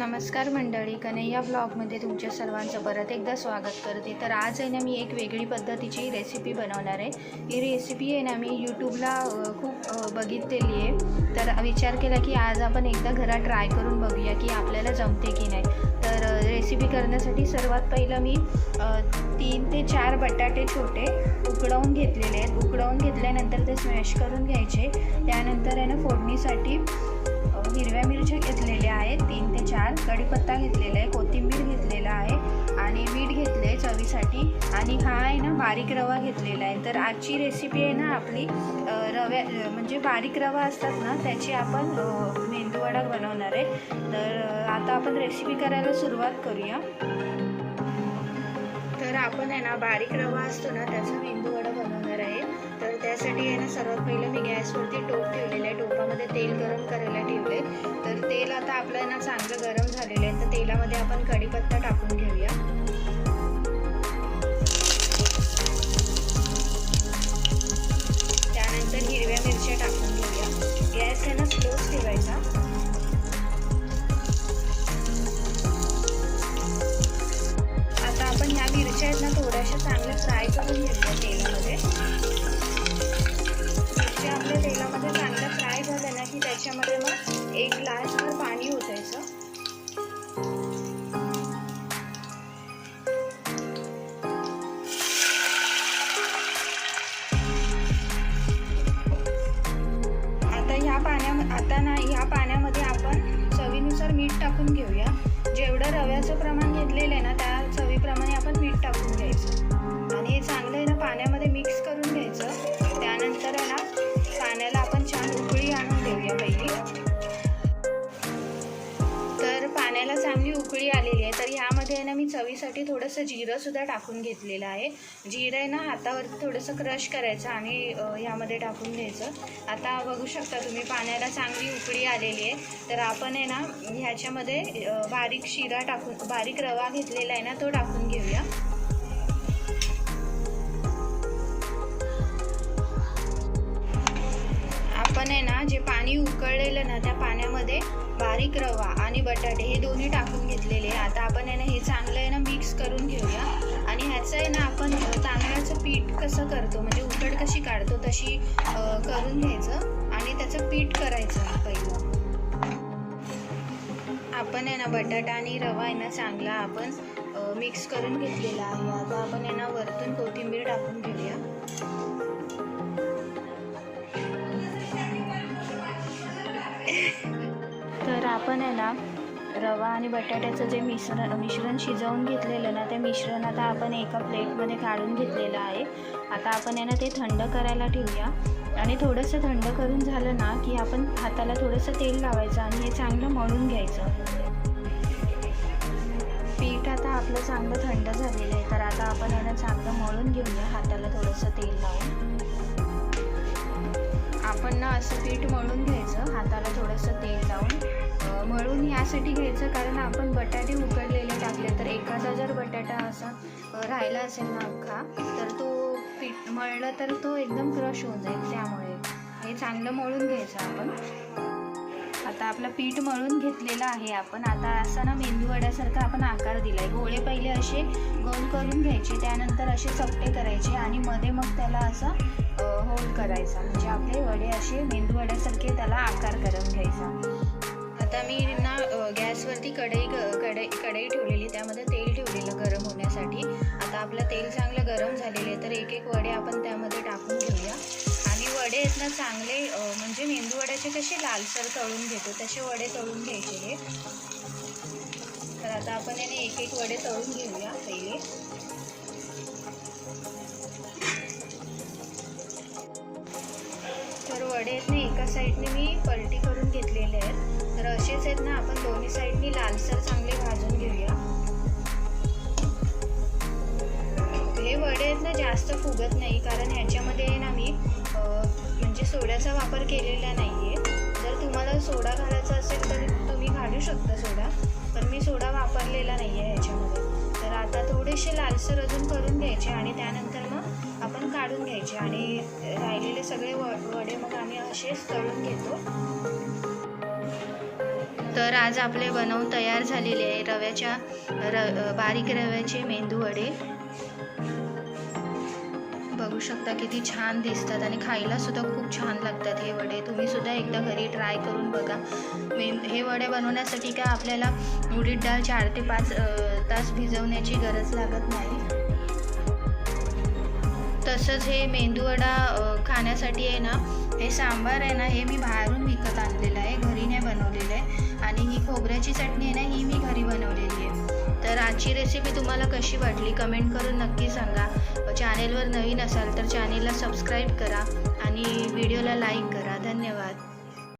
नमस्कार मंडळी कन्हैया ब्लॉगमध्ये तुमच्या सर्वांचं परत एकदा स्वागत करते. तर आज आहे ना मी एक वेगळी पद्धतीची रेसिपी बनवणार आहे. ही रेसिपी आहे ना मी यूट्यूबला खूप बघितलेली आहे. तर विचार केला की आज आपण एकदा घरात ट्राय करून बघूया की आपल्याला जमते की नाही. तर रेसिपी करण्यासाठी सर्वात पहिलं मी तीन ते चार बटाटे छोटे उकडवून घेतलेले आहेत. उकडवून घेतल्यानंतर ते स्मॅश करून घ्यायचे. त्यानंतर आहे ना फोडणीसाठी हिरव्या मिरच्या घेतलेल्या आहेत. तीन ते चार. कढीपत्ता घेतलेला आहे. कोथिंबीर घेतलेला आहे. आणि मीठ घेतलं आहे चवीसाठी. आणि हा आहे ना बारीक रवा घेतलेला आहे. तर आजची रेसिपी आहे ना आपली रव्या म्हणजे बारीक रवा असतात ना त्याची आपण मेंदूवडा बनवणार आहे. तर आता आपण रेसिपी करायला सुरुवात करूया. तर आपण आहे ना बारीक रवा असतो ना त्याचा मेंदूवडा त्यासाठी आहे ना सर्वात पहिलं मी गॅसवरती टोप ठेवलेलं आहे. टोपामध्ये तेल गरम करायला ठेवले तर तेल आता आपलं ना चांगलं गरम झालेलं आहे. तर तेलामध्ये आपण कढीपत्ता टाकून घेऊया. त्याच्यामध्ये मग एक ग्लासभर पाणी ओतायचं. आता ह्या पाण्या आता ना ह्या पाण्यामध्ये आपण चवीनुसार मीठ टाकून घेऊया. मी थोडंसं जिरं सुद्धा टाकून घेतलेलं आहे. जिरं आहे ना हातावरती थोडंसं क्रश करायचं आणि ह्यामध्ये टाकून घ्यायचं आता बघू शकता तुम्ही पाण्याला चांगली उकळी आलेली आहे. तर आपण आहे ना ह्याच्यामध्ये बारीक शिरा टाकून बारीक रवा घेतलेला आहे ना तो टाकून घेऊया. आपण आहे ना जे पाणी उकळलेलं ना त्या पाण्यामध्ये बारीक रवा आणि बटाटे हे दोन्ही टाकून घेतलेले. आहे. आता आपण आहे ना हे चांगलं आहे ना मिक्स करून घेऊया. आणि ह्याचं आहे ना आपण तांदळाचं पीठ कसं करतो? म्हणजे उकड कशी काढतो तशी करून घ्यायचं आणि त्याचं पीठ करायचं पहिलं. आपण आहे ना बटाटा आणि रवा आहे ना चांगला आपण मिक्स करून घेतलेला आहे. आता आपण आहे ना वरतून कोथिंबीर टाकून आपण आहे ना रवा आणि बटाट्याचं जे मिश्रण मिश्रण शिजवून घेतलेलं ना ते मिश्रण आता आपण एका प्लेटमध्ये काढून घेतलेलं आहे. आता आपण आहे ना ते थंड करायला ठेवूया. आणि थोडंसं थंड करून झालं ना की आपण हाताला थोडंसं तेल लावायचं आणि हे चांगलं मळून घ्यायचं. पीठ आता आपलं चांगलं थंड झालेलं आहे तर आता आपण आहे ना चांगलं मळून घेऊया हाताला थोडंसं तेल लावून. आपण ना असं पीठ मळून घ्यायचं हाताला थोडंसं तेल लावून. मळून यासाठी घ्यायचं कारण आपण बटाटे उकडलेले टाकले तर एखादा जर बटाटा असा राहिला असेल ना अख्खा तर तो पीठ मळलं तर तो एकदम क्रश होऊन जाईल त्यामुळे. हे चांगलं मळून घ्यायचं आपण. आता आपलं पीठ मळून घेतलेलं आहे आपण. आता असं ना मेंदू वड्यासारखा आपण आकार दिला आहे गोळे पहिले असे गोल करून घ्यायचे त्यानंतर असे चपटे करायचे आणि मध्ये मग त्याला असं होल्ड करायचा. म्हणजे आपले वडे असे मेंदू वड्यासारखे त्याला आकार करून घ्यायचा. आता मी ना गॅसवरती कढई ग- कढई कढई ठेवलेली त्यामध्ये तेल ठेवलेलं गरम होण्यासाठी. आता आपलं तेल चांगलं गरम झालेले आहे तर एक एक वडे आपण त्यामध्ये टाकून घेऊया. आणि वडे आहेत ना चांगले म्हणजे मेंदू वड्याचे कसे लालसर तळून घेतो तसे वडे तळून घ्यायचे. हे तर आता आपण याने एक एक वडे तळून घेऊया पहिले. तर वडे आहेत ना एका साईडने मी ना साईडनी लालसर चांगले भाजून घेऊया. हे वडे आहेत ना जास्त फुगत नाही कारण ह्याच्यामध्ये ना मी म्हणजे सोड्याचा वापर केलेला नाही आहे जर तुम्हाला सोडा घालायचा असेल तर तुम्ही घालू शकता सोडा पण मी सोडा वापरलेला नाही आहे ह्याच्यामध्ये. तर आता थोडेसे लालसर अजून करून घ्यायचे आणि त्यानंतर मग आपण काढून घ्यायचे. आणि राहिलेले सगळे व वडे मग आम्ही असेच तळून घेतो. तर आज आपले बनवून तयार झालेले आहे रव्याच्या र बारीक रव्याचे मेंदू वडे. बघू शकता किती छान दिसतात आणि खायला सुद्धा खूप छान लागतात हे वडे. तुम्ही सुद्धा एकदा घरी ट्राय करून बघा. मे हे वडे बनवण्यासाठी काय आपल्याला उडीद डाळ चार ते पाच तास भिजवण्याची गरज लागत नाही. तसंच हे मेंदूवडा खाण्यासाठी आहे ना हे सांबार आहे ना हे मी बाहेरून विकत आणलेलं आहे. घरी नाही बनवलेलं आहे. आणि ही खोबऱ्याची चटणी आहे ना ही मी घरी बनवलेली आहे. तर आजची रेसिपी तुम्हाला कशी वाटली कमेंट करून नक्की सांगा. चॅनेलवर नवीन असाल तर चॅनेलला सबस्क्राईब करा आणि व्हिडिओला लाईक करा.